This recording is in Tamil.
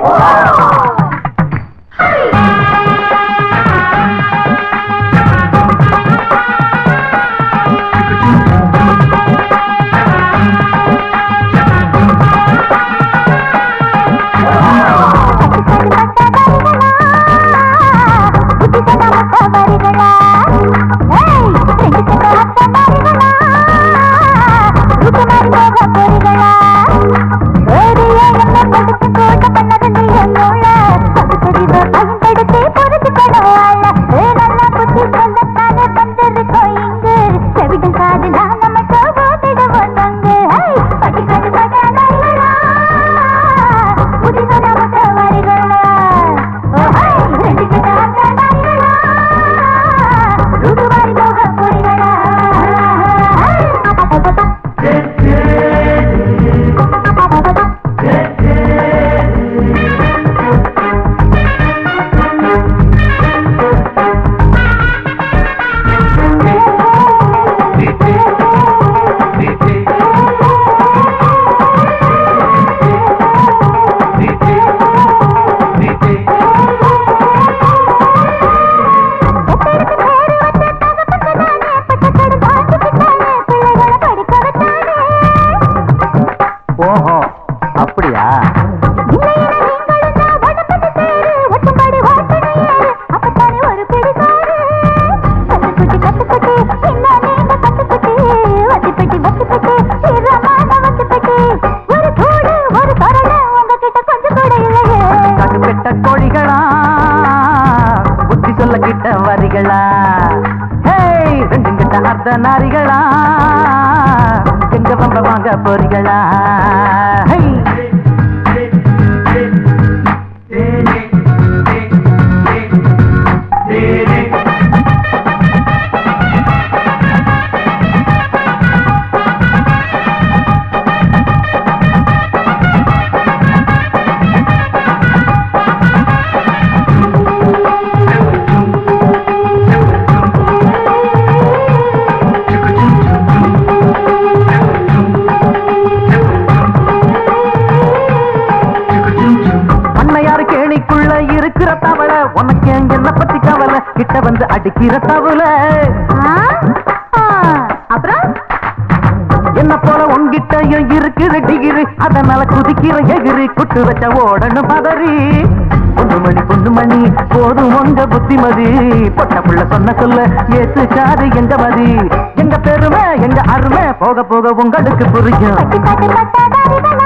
와! が鳥だよ நாரிகளா? எங்க வம்ப வாங்க போறீங்களா கிட்ட வந்து அடிக்கிற தவளை அப்புறம்? என்ன போல உன்கிட்டயும் இருக்குது டிகிரி. அதனால குதிக்கிற எகிரி குட்டு வச்ச ஓடணும் பதறி. பொண்ணுமணி பொண்ணுமணி போதும் உங்க புத்திமதி. பொட்ட புள்ள சொன்ன சொல்ல ஏத்துக்காது எங்க மதி எங்க பெருமை எங்க அருமை போக போக உங்களுக்கு புரியும்.